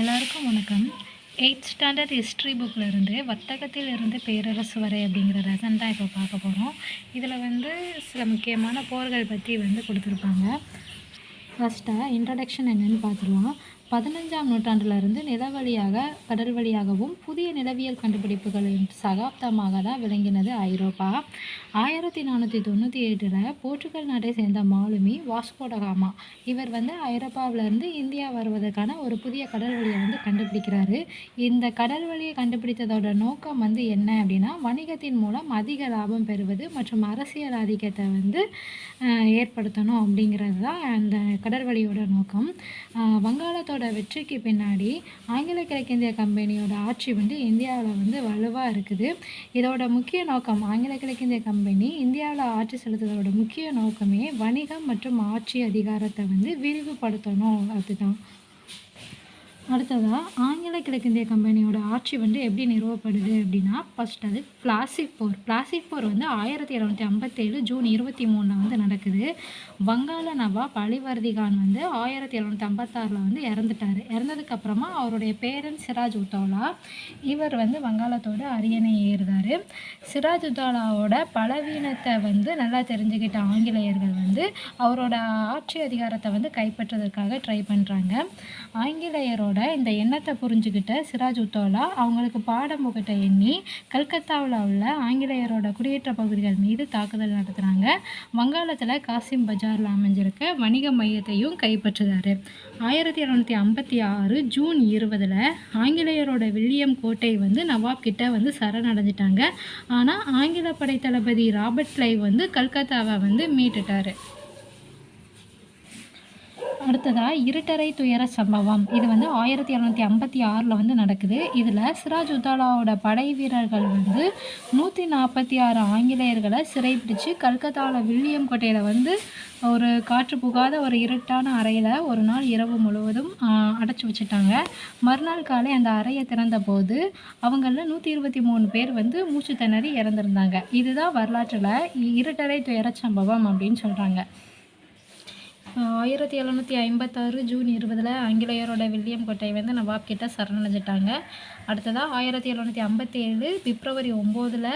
எல்லாருக்கும் வணக்கம். Eight standard history புக்கில் இருந்து வர்த்தகத்தில் இருந்து பேரரசு வரை அப்படிங்கிற லெசன் தான் இப்போ பார்க்க போகிறோம் இதில் வந்து சில முக்கியமான போர்கள் பற்றி வந்து கொடுத்துருப்பாங்க. ஃபஸ்ட்டாக இன்ட்ரடக்ஷன் என்னென்னு பார்த்துருவோம் பதினஞ்சாம் நூற்றாண்டிலிருந்து நில வழியாக கடல் வழியாகவும் புதிய நிலவியல் கண்டுபிடிப்புகளின் சகாப்தமாக தான் விளங்கினது ஐரோப்பா. ஆயிரத்தி நானூற்றி தொண்ணூற்றி எட்டில் போர்ச்சுகல் நாட்டை சேர்ந்த மாலுமி வாஸ்கோடகாமா. இவர் வந்து ஐரோப்பாவிலேருந்து இந்தியா வருவதற்கான ஒரு புதிய கடல் வழியை வந்து கண்டுபிடிக்கிறாரு. இந்த கடல் வழியை கண்டுபிடித்ததோட நோக்கம் வந்து என்ன அப்படின்னா வணிகத்தின் மூலம் அதிக லாபம் பெறுவது மற்றும் அரசியல் ஆதிக்கத்தை வந்து ஏற்படுத்தணும் அப்படிங்கிறது தான் அந்த கடல் வழியோட நோக்கம். வங்காளத்தோட வங்காளத்தோட வெற்றிக்கு பின்னாடி ஆங்கில கிழக்கிந்திய கம்பெனியோட ஆட்சி வந்து இந்தியாவில் வந்து வலுவாக இருக்குது. இதோட முக்கிய நோக்கம் ஆங்கில கிழக்கிந்திய கம்பெனி இந்தியாவில் ஆட்சி செலுத்துவதோட முக்கிய நோக்கமே வணிகம் மற்றும் ஆட்சி அதிகாரத்தை வந்து விரிவுபடுத்தணும். அதுதான். அடுத்ததாக ஆங்கில கிழக்கிந்திய கம்பெனியோட ஆட்சி வந்து எப்படி நிறுவப்படுது அப்படின்னா ஃபர்ஸ்ட் அது பிளாசிக் போர் பிளாசிக் போர் வந்து ஆயிரத்தி இரநூத்தி ஐம்பத்தேழு ஜூன் இருபத்தி மூணில் வந்து நடக்குது. வங்காள நவாப் அலிவர்திகான் வந்து ஆயிரத்தி எழுநூற்றி ஐம்பத்தாறில் வந்து இறந்துட்டார். இறந்ததுக்கப்புறமா அவருடைய பேரன் சிராஜ் உத்தோலா இவர் வந்து வங்காளத்தோட அரியணை ஏறுதார். சிராஜ் உத்தோலாவோட பலவீனத்தை வந்து நல்லா தெரிஞ்சுக்கிட்ட ஆங்கிலேயர்கள் வந்து அவரோட ஆட்சி அதிகாரத்தை வந்து கைப்பற்றுவதற்காக ட்ரை பண்ணுறாங்க ஆங்கிலேயரோட இந்த எண்ணத்தை புரிஞ்சுக்கிட்ட சிராஜ் உத்தோலா அவங்களுக்கு பாடம் புகட்ட எண்ணி கல்கத்தாவில் உள்ள ஆங்கிலேயரோட குடியேற்ற பகுதிகள் மீது தாக்குதல் நடத்துகிறாங்க வங்காளத்தில் காசிம் பஜாரில் அமைஞ்சிருக்க வணிக மையத்தையும் கைப்பற்றுதாரு ஆயிரத்தி இரநூத்தி ஐம்பத்தி ஆறு ஜூன் இருபதில் ஆங்கிலேயரோட வில்லியம் கோட்டை வந்து நவாப் கிட்ட வந்து சரணடைஞ்சிட்டாங்க. ஆனால் ஆங்கில படை தளபதி ராபர்ட் கிளைவ் வந்து கல்கத்தாவை வந்து மீட்டுட்டார். அடுத்ததாக இருட்டறை துயர சம்பவம். இது வந்து ஆயிரத்தி இரநூத்தி ஐம்பத்தி ஆறில் வந்து நடக்குது. இதில் சிராஜ் உத்தாலாவோட படை வீரர்கள் வந்து நூற்றி நாற்பத்தி ஆறு ஆங்கிலேயர்களை சிறைப்பிடிச்சு கல்கத்தாவில் வில்லியம் கோட்டையில் வந்து ஒரு காற்று புகாத ஒரு இருட்டான அறையில் ஒரு நாள் இரவு முழுவதும் அடைச்சி வச்சுட்டாங்க. மறுநாள் காலை அந்த அறையை திறந்த போது அவங்களில் நூற்றி இருபத்தி மூணு பேர் வந்து மூச்சு திணறி இறந்துருந்தாங்க. இதுதான் வரலாற்றில் இருட்டறை துயர சம்பவம் அப்படின்னு சொல்கிறாங்க ஆயிரத்தி எழுநூற்றி ஐம்பத்தாறு ஜூன் இருபதில் ஆங்கிலேயரோட வில்லியம் கோட்டை வந்து நவாப் கிட்ட சரணடைஞ்சிட்டாங்க. அடுத்ததாக ஆயிரத்தி எழுநூற்றி ஐம்பத்தேழு பிப்ரவரி ஒம்போதில்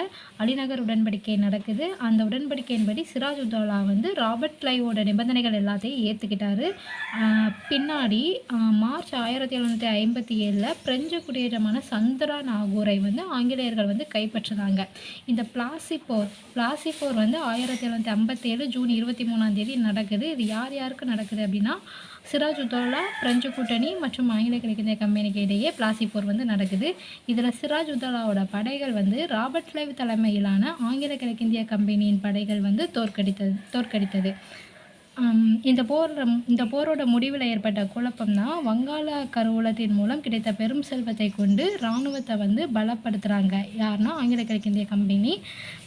அலிநகர் உடன்படிக்கை நடக்குது. அந்த உடன்படிக்கையின்படி சிராஜ் உத்தௌலா வந்து ராபர்ட் கிளைவோட நிபந்தனைகள் எல்லாத்தையும் ஏற்றுக்கிட்டாரு பின்னாடி மார்ச் ஆயிரத்தி எழுநூற்றி ஐம்பத்தி ஏழில் பிரெஞ்சு குடியேற்றமான சந்திரா நாகூரை வந்து ஆங்கிலேயர்கள் வந்து கைப்பற்றுறாங்க இந்த பிளாசி போர் பிளாசி போர் வந்து ஆயிரத்தி எழுநூற்றி ஐம்பத்தேழு ஜூன் இருபத்தி மூணாம் தேதி நடக்குது. இது யார் யார் யாருக்கு நடக்குது அப்படின்னா சிராஜ் பிரெஞ்சு கூட்டணி மற்றும் ஆங்கில கிழக்கிந்திய கம்பெனிக்கு இடையே பிளாசி போர் வந்து நடக்குது. இதில் சிராஜ் உத்தௌலாவோட படைகள் வந்து ராபர்ட் கிளைவ் தலைமையிலான ஆங்கில கிழக்கிந்திய கம்பெனியின் படைகள் வந்து தோற்கடித்தது தோற்கடித்தது. இந்த போர் இந்த போரோட முடிவில் ஏற்பட்ட குழப்பம் தான் வங்காள கருவூலத்தின் மூலம் கிடைத்த பெரும் செல்வத்தை கொண்டு இராணுவத்தை வந்து பலப்படுத்துகிறாங்க யாருன்னா ஆங்கில கிழக்கிந்திய கம்பெனி.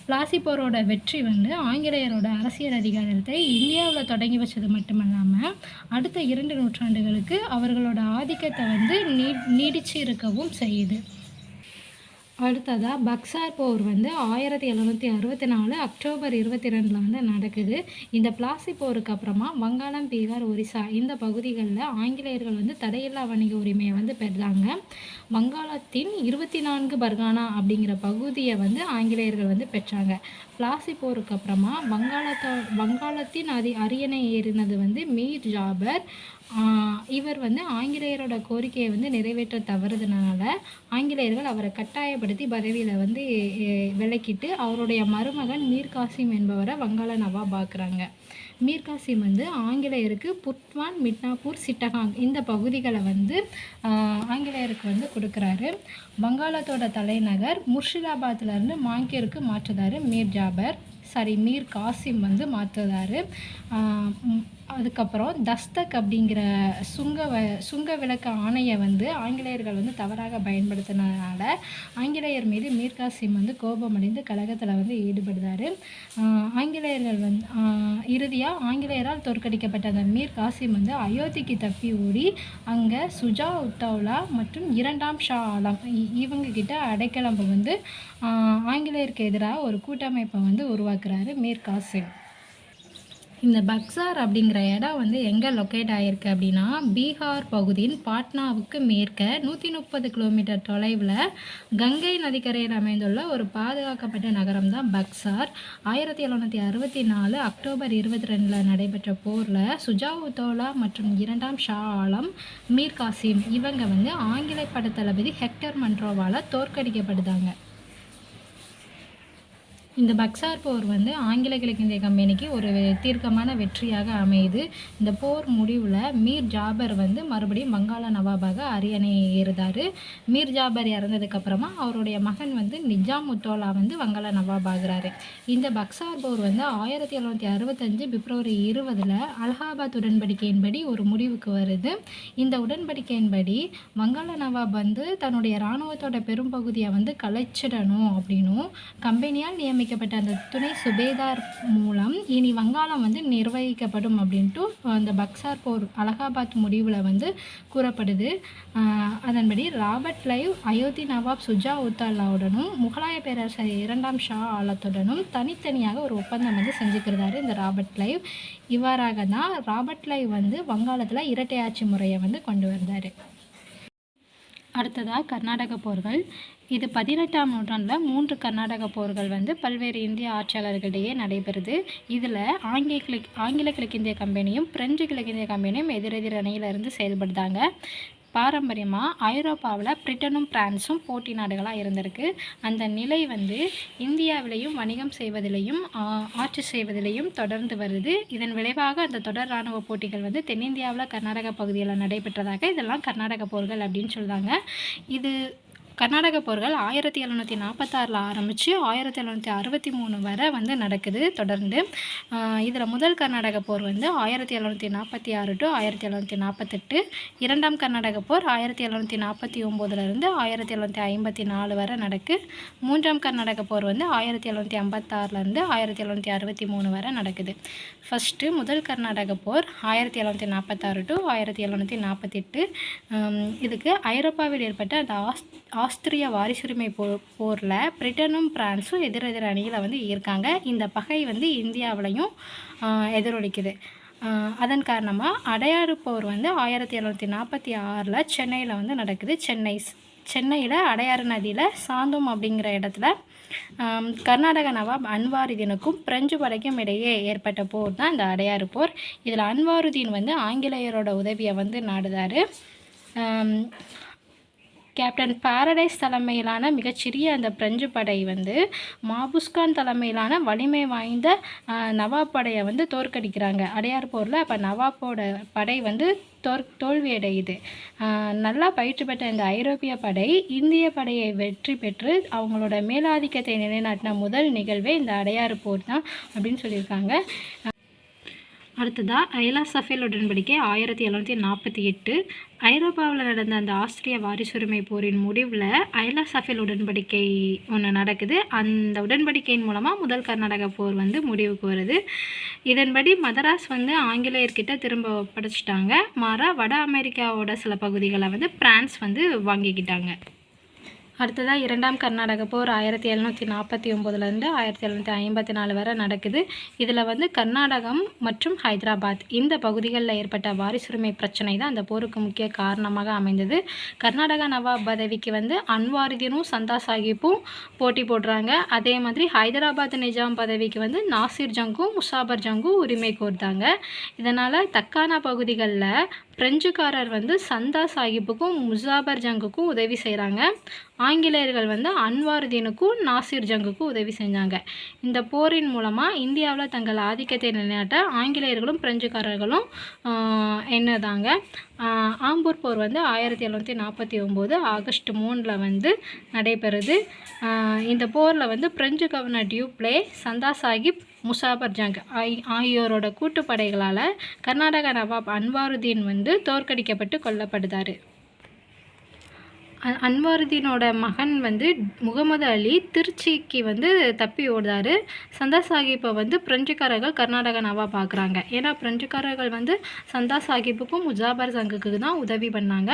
பிளாசி போரோட வெற்றி வந்து ஆங்கிலேயரோட அரசியல் அதிகாரத்தை இந்தியாவில் தொடங்கி வச்சது மட்டுமல்லாமல் அடுத்த இரண்டு நூற்றாண்டுகளுக்கு அவர்களோட ஆதிக்கத்தை வந்து நீ நீடிச்சு இருக்கவும் செய்யுது. அடுத்ததாக பக்சார் போர் வந்து ஆயிரத்தி எழுநூற்றி அறுபத்தி நாலு அக்டோபர் இருபத்தி ரெண்டில் வந்து நடக்குது. இந்த பிளாசி போருக்கு அப்புறமா வங்காளம் பீகார் ஒரிசா இந்த பகுதிகளில் ஆங்கிலேயர்கள் வந்து தடையில்லா வணிக உரிமையை வந்து பெறுறாங்க. வங்காளத்தின் இருபத்தி நான்கு பர்கானா அப்படிங்கிற பகுதியை வந்து ஆங்கிலேயர்கள் வந்து பெற்றாங்க. பிளாசி போருக்கு அப்புறமா வங்காளத்தோ வங்காளத்தின் அதி அரியணை ஏறினது வந்து மீர் ஜாபர் இவர் வந்து ஆங்கிலேயரோட கோரிக்கையை வந்து நிறைவேற்ற தவறுதனால ஆங்கிலேயர்கள் அவரை கட்டாயப்படுத்தி பதவியில் வந்து விலக்கிட்டு அவருடைய மருமகன் மீர் காசிம் என்பவரை வங்காள நவாப் ஆக்குறாங்க. மீர் காசிம் வந்து ஆங்கிலேயருக்கு புட்வான் மிட்னாப்பூர் சிட்டகாங் இந்த பகுதிகளை வந்து ஆங்கிலேயருக்கு வந்து கொடுக்குறாரு. வங்காளத்தோட தலைநகர் முர்ஷிதாபாத்லேருந்து மாங்கியருக்கு மாற்றுதாரு மீர் ஜாபர். சாரி மீர் காசிம் வந்து மாற்றுதாரு அதுக்கப்புறம் தஸ்தக் அப்படிங்கிற சுங்க வ சுங்க விளக்க ஆணையை வந்து ஆங்கிலேயர்கள் வந்து தவறாக பயன்படுத்தினதுனால ஆங்கிலேயர் மீது மீர்காசிம் வந்து கோபமடைந்து கழகத்தில் வந்து ஈடுபடுறாரு. ஆங்கிலேயர்கள் வந்து இறுதியாக ஆங்கிலேயரால் தோற்கடிக்கப்பட்ட அந்த மீர் காசிம் வந்து அயோத்திக்கு தப்பி ஓடி அங்கே சுஜா உத்தௌலா மற்றும் இரண்டாம் ஷா ஆலம் இ- இவங்க அடைக்கலம் வந்து ஆங்கிலேயருக்கு எதிராக ஒரு கூட்டமைப்பை வந்து உருவாக்குறாரு மீர் காசிம் இந்த பக்சார் அப்படிங்கிற இடம் வந்து எங்கே லொக்கேட் ஆகிருக்கு அப்படின்னா பீகார் பகுதியின் பாட்னாவுக்கு மேற்க நூற்றி முப்பது கிலோமீட்டர் தொலைவில் கங்கை நதிக்கரையில் அமைந்துள்ள ஒரு பாதுகாக்கப்பட்ட நகரம் தான் பக்சார். ஆயிரத்தி எழுநூற்றி அறுபத்தி நாலு அக்டோபர் இருபத்தி ரெண்டில் நடைபெற்ற போரில் சுஜாவுதோலா மற்றும் இரண்டாம் ஷா ஆலம் மீர் காசிம் இவங்க வந்து ஆங்கில படத்தளபதி ஹெக்டர் மன்ட்ரோவால் தோற்கடிக்கப்படுதாங்க. இந்த பக்சார் போர் வந்து ஆங்கில கிழக்கிந்திய கம்பெனிக்கு ஒரு தீர்க்கமான வெற்றியாக அமையுது. இந்த போர் முடிவில் மீர் ஜாபர் வந்து மறுபடியும் வங்காள நவாபாக அரியணை ஏறுதார். மீர் ஜாபர் இறந்ததுக்கப்புறமா அவருடைய மகன் வந்து நிஜாம் உத்தோலா வந்து வங்காள நவாப் இந்த பக்சார் போர் வந்து ஆயிரத்தி எழுநூற்றி அறுபத்தஞ்சு பிப்ரவரி இருபதில் அலகாபாத் உடன்படிக்கையின்படி ஒரு முடிவுக்கு வருது. இந்த உடன்படிக்கையின்படி வங்காள நவாப் வந்து தன்னுடைய இராணுவத்தோட பெரும்பகுதியை வந்து கலைச்சிடணும் அப்படின்னும் கம்பெனியால் நியமிக்க நியமிக்கப்பட்ட அந்த துணை சுபேதார் மூலம் இனி வங்காளம் வந்து நிர்வகிக்கப்படும் அப்படின்ட்டு அந்த பக்சார் போர் அலகாபாத் முடிவில் வந்து கூறப்படுது. அதன்படி ராபர்ட் லைவ் அயோத்தி நவாப் சுஜா உத்தாலாவுடனும் முகலாய பேரரசர் இரண்டாம் ஷா ஆலத்துடனும் தனித்தனியாக ஒரு ஒப்பந்தம் வந்து செஞ்சுக்கிறாரு இந்த ராபர்ட் லைவ். இவ்வாறாக தான் ராபர்ட் லைவ் வந்து வங்காளத்தில் இரட்டை ஆட்சி முறையை வந்து கொண்டு வந்தார். அடுத்ததாக கர்நாடக போர்கள். இது பதினெட்டாம் நூற்றாண்டில் மூன்று கர்நாடக போர்கள் வந்து பல்வேறு இந்திய ஆட்சியாளர்களிடையே நடைபெறுது. இதில் ஆங்கில கிழக் ஆங்கில கிழக்கிந்திய கம்பெனியும் பிரெஞ்சு கிழக்கிந்திய கம்பெனியும் எதிரெதிர் அணியிலிருந்து செயல்படுதாங்க. பாரம்பரியமாக ஐரோப்பாவில் பிரிட்டனும் பிரான்ஸும் போட்டி நாடுகளாக இருந்திருக்கு. அந்த நிலை வந்து இந்தியாவிலையும் வணிகம் செய்வதிலையும் ஆட்சி செய்வதிலையும் தொடர்ந்து வருது. இதன் விளைவாக அந்த தொடர் இராணுவ போட்டிகள் வந்து தென்னிந்தியாவில் கர்நாடக பகுதியில் நடைபெற்றதாக இதெல்லாம் கர்நாடக போர்கள் அப்படின்னு சொல்கிறாங்க இது கர்நாடக போர்கள் ஆயிரத்தி எழுநூற்றி நாற்பத்தாறில் ஆரம்பித்து ஆயிரத்தி எழுநூற்றி அறுபத்தி மூணு வரை வந்து நடக்குது தொடர்ந்து இதில் முதல் கர்நாடக போர் வந்து ஆயிரத்தி எழுநூற்றி நாற்பத்தி ஆறு டு ஆயிரத்தி எழுநூற்றி நாற்பத்தெட்டு இரண்டாம் கர்நாடக போர் ஆயிரத்தி எழுநூற்றி நாற்பத்தி ஒம்போதுலேருந்து ஆயிரத்தி எழுநூற்றி ஐம்பத்தி நாலு வரை நடக்கு மூன்றாம் கர்நாடக போர் வந்து ஆயிரத்தி எழுநூற்றி ஐம்பத்தாறுலேருந்து ஆயிரத்தி எழுநூற்றி அறுபத்தி மூணு வரை நடக்குது ஃபஸ்ட்டு முதல் கர்நாடக போர் ஆயிரத்தி எழுநூற்றி நாற்பத்தாறு டு ஆயிரத்தி எழுநூற்றி நாற்பத்தெட்டு இதுக்கு ஐரோப்பாவில் ஏற்பட்ட அந்த ஆஸ் ஆஸ்திரிய வாரிசுரிமை போ போரில் பிரிட்டனும் பிரான்ஸும் எதிரெதிர் அணியில் வந்து இருக்காங்க. இந்த பகை வந்து இந்தியாவிலையும் எதிரொலிக்குது. அதன் காரணமாக அடையாறு போர் வந்து ஆயிரத்தி எழுநூற்றி நாற்பத்தி ஆறில் சென்னையில் வந்து நடக்குது. சென்னை சென்னையில் அடையாறு நதியில் சாந்தோம் அப்படிங்கிற இடத்துல கர்நாடக நவாப் அன்வாருதீனுக்கும் பிரெஞ்சு படைக்கும் இடையே ஏற்பட்ட போர் தான் இந்த அடையாறு போர். இதில் அன்வாருதீன் வந்து ஆங்கிலேயரோட உதவியை வந்து நாடுதார். கேப்டன் பாரடைஸ் தலைமையிலான மிகச்சிறிய அந்த பிரெஞ்சு படை வந்து மாபுஸ்கான் தலைமையிலான வலிமை வாய்ந்த நவாப் படையை வந்து தோற்கடிக்கிறாங்க. அடையார் போரில் அப்போ நவாப்போட படை வந்து தோற் தோல்வியடையுது. நல்லா பயிற்சி பெற்ற இந்த ஐரோப்பிய படை இந்திய படையை வெற்றி பெற்று அவங்களோட மேலாதிக்கத்தை நிலைநாட்டின முதல் நிகழ்வே இந்த அடையாறு போர் தான் அப்படின்னு சொல்லியிருக்காங்க. அடுத்ததாக ஐலா சஃபேல் உடன்படிக்கை ஆயிரத்தி எழுநூற்றி நாற்பத்தி எட்டு. ஐரோப்பாவில் நடந்த அந்த ஆஸ்திரிய வாரிசுரிமை போரின் முடிவில் ஐலா சஃபேல் உடன்படிக்கை ஒன்று நடக்குது. அந்த உடன்படிக்கையின் மூலமாக முதல் கர்நாடக போர் வந்து முடிவுக்கு வருது. இதன்படி மதராஸ் வந்து ஆங்கிலேயர்கிட்ட திரும்ப ஒப்படைச்சிட்டாங்க. மாறாக வட அமெரிக்காவோட சில பகுதிகளை வந்து பிரான்ஸ் வந்து வாங்கிக்கிட்டாங்க. அடுத்ததாக இரண்டாம் கர்நாடக போர் ஆயிரத்தி எழுநூற்றி நாற்பத்தி ஒம்போதுலேருந்து ஆயிரத்தி எழுநூற்றி ஐம்பத்தி நாலு வரை நடக்குது. இதில் வந்து கர்நாடகம் மற்றும் ஹைதராபாத் இந்த பகுதிகளில் ஏற்பட்ட வாரிசுரிமை பிரச்சனை தான் அந்த போருக்கு முக்கிய காரணமாக அமைந்தது. கர்நாடகா நவாப் பதவிக்கு வந்து அன்வாரிதீனும் சந்தா சாஹிப்பும் போட்டி போடுறாங்க. அதே மாதிரி ஹைதராபாத் நிஜாம் பதவிக்கு வந்து நாசிர் ஜங்கும் முசாபர் ஜங்கும் உரிமை கோர்த்தாங்க. இதனால் தக்கானா பகுதிகளில் பிரெஞ்சுக்காரர் வந்து சந்தா சாஹிப்புக்கும் முசாபர் ஜங்குக்கும் உதவி செய்கிறாங்க ஆங்கிலேயர்கள் வந்து அன்வாருதீனுக்கும் நாசிர் ஜங்குக்கும் உதவி செஞ்சாங்க. இந்த போரின் மூலமாக இந்தியாவில் தங்கள் ஆதிக்கத்தை நிலைநாட்ட ஆங்கிலேயர்களும் பிரெஞ்சுக்காரர்களும் என்னதாங்க? ஆம்பூர் போர் வந்து ஆயிரத்தி எழுநூற்றி நாற்பத்தி ஒம்பது ஆகஸ்ட் மூணில் வந்து நடைபெறுது. இந்த போரில் வந்து French governor Dupleix Chanda Sahib Muzaffar Jung ஆகியோரோட கூட்டுப்படைகளால் கர்நாடக நவாப் அன்வாருதீன் வந்து தோற்கடிக்கப்பட்டு கொல்லப்படுதார். அன்வாருதீனோட மகன் வந்து முகமது அலி திருச்சிக்கு வந்து தப்பி ஓடுறாரு. சந்தா சாஹிப்பை வந்து பிரெஞ்சுக்காரர்கள் கர்நாடக நவாப் பார்க்குறாங்க ஏன்னா பிரெஞ்சுக்காரர்கள் வந்து சந்தா சாஹிப்புக்கும் முஜாபர் சங்குக்கு தான் உதவி பண்ணாங்க.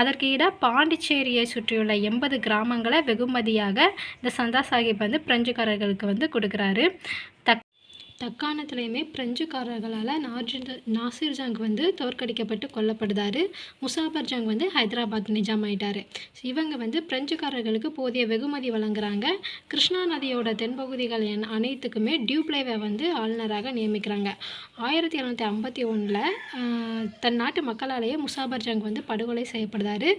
அதற்கு ஈடாக பாண்டிச்சேரியை சுற்றியுள்ள எண்பது கிராமங்களை வெகுமதியாக இந்த சந்தா சாஹிப் வந்து பிரெஞ்சுக்காரர்களுக்கு வந்து கொடுக்குறாரு. தக்காணத்துலேயுமே பிரெஞ்சுக்காரர்களால் நார்ஜின் நாசிர் ஜங் வந்து தோற்கடிக்கப்பட்டு கொல்லப்படுதாரு. முசாபர் ஜங் வந்து ஹைதராபாத் நிஜாம் ஆயிட்டாரு இவங்க வந்து பிரெஞ்சுக்காரர்களுக்கு போதிய வெகுமதி வழங்குறாங்க. கிருஷ்ணா நதியோட தென்பகுதிகள் என் அனைத்துக்குமே டியூப்ளேவை வந்து ஆளுநராக நியமிக்கிறாங்க. ஆயிரத்தி எழுநூற்றி ஐம்பத்தி ஒன்றில் தன் நாட்டு மக்களாலேயே முசாபர் ஜங் வந்து படுகொலை செய்யப்படுதாரு.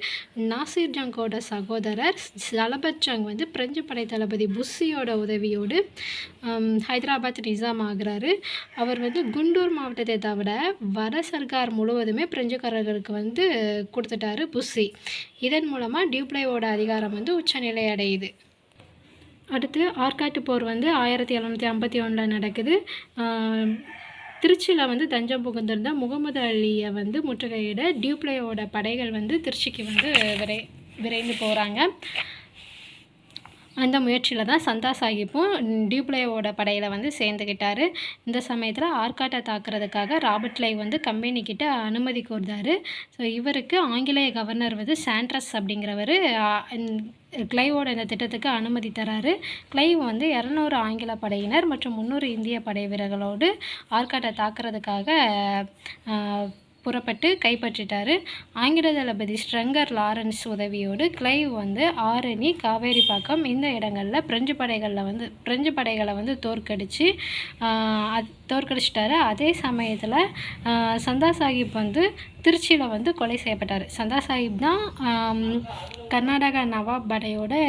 நாசிர் ஜங்கோட சகோதரர் ஜலபத் ஜங் வந்து பிரெஞ்சு படை தளபதி புஸ்ஸியோட உதவியோடு ஹைதராபாத் நிஜாம் ஆகிறாரு. அவர் வந்து குண்டூர் மாவட்டத்தை தவிர வட சர்க்கார் முழுவதுமே பிரெஞ்சுக்காரர்களுக்கு வந்து கொடுத்துட்டாரு புஸ்ஸி இதன் மூலமாக டியூப்ளேவோட அதிகாரம் வந்து உச்சநிலை அடையுது. அடுத்து ஆற்காட்டு போர் வந்து ஆயிரத்தி எழுநூற்றி ஐம்பத்தி ஒன்றில் நடக்குது. திருச்சியில் வந்து தஞ்சம் புகுந்திருந்த முகமது அலியை வந்து முற்றுகையிட டியூப்ளேயோட படைகள் வந்து திருச்சிக்கு வந்து விரை விரைந்து போகிறாங்க அந்த முயற்சியில் தான் சந்தா சாஹிப்பும் டியூப்ளேவோட படையில் வந்து சேர்ந்துக்கிட்டார் இந்த சமயத்தில் ஆர்காட்டை தாக்குறதுக்காக ராபர்ட் லைவ் வந்து கம்பெனிக்கிட்ட அனுமதி கோர்ந்தாரு. ஸோ இவருக்கு ஆங்கிலேய கவர்னர் வந்து சாண்ட்ரஸ் அப்படிங்கிறவர் கிளைவோட இந்த திட்டத்துக்கு அனுமதி தராரு. கிளைவ் வந்து இரநூறு ஆங்கில படையினர் மற்றும் முந்நூறு இந்திய படை வீரர்களோடு ஆர்காட்டை தாக்குறதுக்காக புறப்பட்டு கைப்பற்றிட்டாரு. ஆங்கில தளபதி ஸ்ட்ரங்கர் லாரன்ஸ் உதவியோடு கிளைவ் வந்து ஆரணி காவேரிப்பாக்கம் இந்த இடங்களில் பிரெஞ்சு படைகளில் வந்து பிரெஞ்சு படைகளை வந்து தோற்கடித்து அது தோற்கடிச்சிட்டாரு. அதே சமயத்தில் சந்தா சாஹிப் வந்து திருச்சியில் வந்து கொலை செய்யப்பட்டார். சந்தா சாஹிப் தான் கர்நாடகா நவாப் படையோடு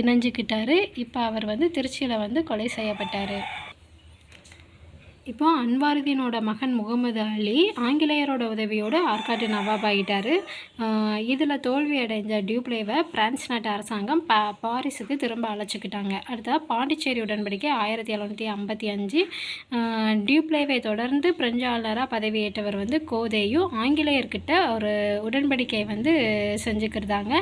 இணைஞ்சிக்கிட்டாரு. இப்போ அவர் வந்து திருச்சியில் வந்து கொலை செய்யப்பட்டார். இப்போ அன்வாருதீனோட மகன் முகமது அலி ஆங்கிலேயரோட உதவியோடு ஆற்காட்டு நவாப் ஆகிட்டார். இதில் தோல்வி அடைஞ்ச டியூப்ளேவை பிரான்ஸ் நாட்டு அரசாங்கம் பா பாரிஸுக்கு திரும்ப அழைச்சிக்கிட்டாங்க. அடுத்தா பாண்டிச்சேரி உடன்படிக்கை ஆயிரத்தி எழுநூற்றி ஐம்பத்தி அஞ்சு. டியூப்ளேவை தொடர்ந்து பிரெஞ்சு ஆளுநராக பதவியேற்றவர் வந்து கோதேயும் ஆங்கிலேயர்கிட்ட ஒரு உடன்படிக்கை வந்து செஞ்சுக்கிறதாங்க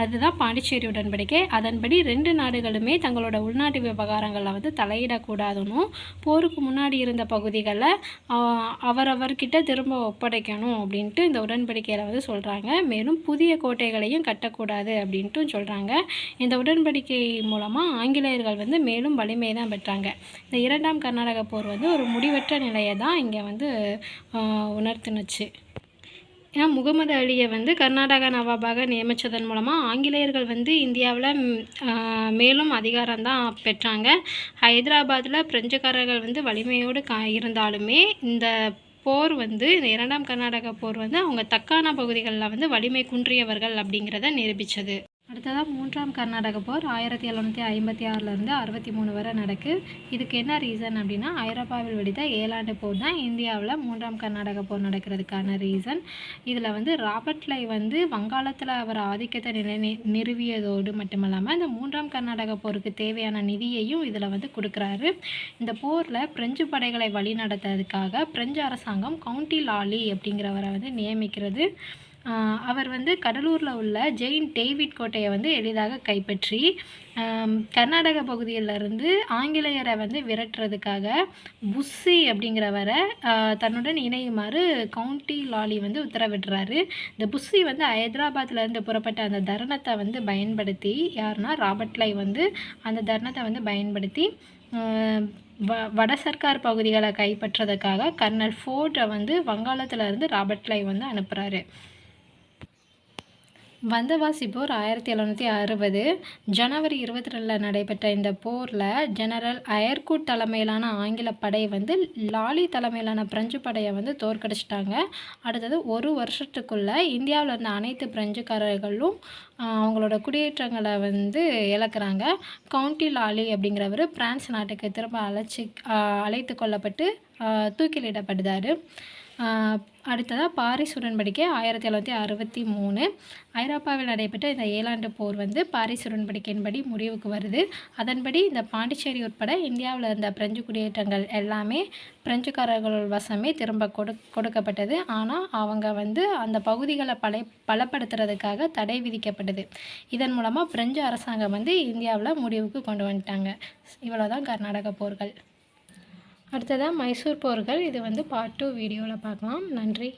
அதுதான் பாண்டிச்சேரி உடன்படிக்கை. அதன்படி ரெண்டு நாடுகளுமே தங்களோட உள்நாட்டு விவகாரங்களில் வந்து தலையிடக்கூடாதுன்னு போருக்கு முன்னாடி இருந்த பகுதிகளை அவரவர்கிட்ட திரும்ப ஒப்படைக்கணும் அப்படின்ட்டு இந்த உடன்படிக்கையில் வந்து சொல்கிறாங்க மேலும் புதிய கோட்டைகளையும் கட்டக்கூடாது அப்படின்ட்டும் சொல்கிறாங்க இந்த உடன்படிக்கை மூலமாக ஆங்கிலேயர்கள் வந்து மேலும் வலிமை தான் பெற்றாங்க. இந்த இரண்டாம் கர்நாடக போர் வந்து ஒரு முடிவற்ற நிலையை தான் இங்கே வந்து உணர்த்தினுச்சு. ஏன்னா முகமது அலியை வந்து கர்நாடகா நவாபாக நியமித்ததன் மூலமாக ஆங்கிலேயர்கள் வந்து இந்தியாவில் மேலும் அதிகாரம் தான் பெற்றாங்க. ஹைதராபாத்தில் பிரெஞ்சுக்காரர்கள் வந்து வலிமையோடு கா இருந்தாலுமே இந்த போர் வந்து இந்த இரண்டாம் கர்நாடக போர் வந்து அவங்க தக்கான பகுதிகளில் வந்து வலிமை குன்றியவர்கள் அப்படிங்கிறத நிரூபித்தது அடுத்ததாக மூன்றாம் கர்நாடக போர் ஆயிரத்தி எழுநூற்றி ஐம்பத்தி ஆறிலிருந்து அறுபத்தி மூணு வரை நடக்கு. இதுக்கு என்ன ரீசன் அப்படின்னா ஐரோப்பாவில் வெடித்த ஏழாண்டு போர் தான் இந்தியாவில் மூன்றாம் கர்நாடக போர் நடக்கிறதுக்கான ரீசன் இதில் வந்து ராபர்ட் லை வந்து வங்காளத்தில் அவர் ஆதிக்கத்தை நிலை நி- நிறுவியதோடு மட்டுமல்லாமல் இந்த மூன்றாம் கர்நாடக போருக்கு தேவையான நிதியையும் இதில் வந்து கொடுக்குறாரு. இந்த போரில் பிரெஞ்சு படைகளை வழிநடத்துறதுக்காக பிரெஞ்சு அரசாங்கம் கவுண்டி லாலி அப்படிங்கிறவரை வந்து நியமிக்கிறது. அவர் வந்து கடலூரில் உள்ள ஜெயின் டேவிட் கோட்டையை வந்து எளிதாக கைப்பற்றி கர்நாடக பகுதியிலிருந்து ஆங்கிலேயரை வந்து விரட்டுறதுக்காக புஸ்ஸி அப்படிங்கிறவரை தன்னுடன் இணையுமாறு கவுண்டி லாலி வந்து உத்தரவிடுறாரு. இந்த புஸ்ஸி வந்து ஹைதராபாத்லேருந்து புறப்பட்ட அந்த தருணத்தை வந்து பயன்படுத்தி யாருன்னா ராபர்ட் லை வந்து அந்த தருணத்தை வந்து பயன்படுத்தி வ வட சர்க்கார் பகுதிகளை கைப்பற்றுறதுக்காக கர்னல் ஃபோர்டை வந்து வங்காளத்தில் இருந்து ராபர்ட் லை வந்து அனுப்புகிறாரு வந்தவாசி போர் ஆயிரத்தி எழுநூற்றி அறுபது. ஜனவரி இருபத்தி ரெண்டில் நடைபெற்ற இந்த போரில் ஜெனரல் அயர்கூட் தலைமையிலான ஆங்கில படை வந்து லாலி தலைமையிலான பிரெஞ்சு படையை வந்து தோற்கடிச்சிட்டாங்க. அடுத்தது ஒரு வருஷத்துக்குள்ளே இந்தியாவில் இருந்த அனைத்து பிரெஞ்சுக்காரர்களும் அவங்களோட குடியேற்றங்களை வந்து இழக்கிறாங்க. கவுண்டி லாலி அப்படிங்கிறவர் பிரான்ஸ் நாட்டுக்கு திரும்ப அழைச்சி அழைத்து கொள்ளப்பட்டு தூக்கிலிடப்படுதார். அடுத்ததாக பாரிஸ் உடன்படிக்கை ஆயிரத்தி எழுநூற்றி அறுபத்தி மூணு. ஐரோப்பாவில் நடைபெற்ற இந்த ஏழாண்டு போர் வந்து பாரிஸ் உடன்படிக்கையின்படி முடிவுக்கு வருது. அதன்படி இந்த பாண்டிச்சேரி உட்பட இந்தியாவில் இருந்த பிரெஞ்சு குடியேற்றங்கள் எல்லாமே பிரெஞ்சுக்காரர்கள் வசமே திரும்ப கொடு கொடுக்கப்பட்டது. ஆனால் அவங்க வந்து அந்த பகுதிகளை பலை பலப்படுத்துறதுக்காக தடை விதிக்கப்பட்டது. இதன் மூலமாக பிரெஞ்சு அரசாங்கம் வந்து இந்தியாவில் முடிவுக்கு கொண்டு வந்துட்டாங்க. இவ்வளோதான் கர்நாடக போர்கள். அடுத்ததாக மைசூர் போர்கள். இது வந்து பார்ட் டூ வீடியோவில் பார்க்கலாம். நன்றி.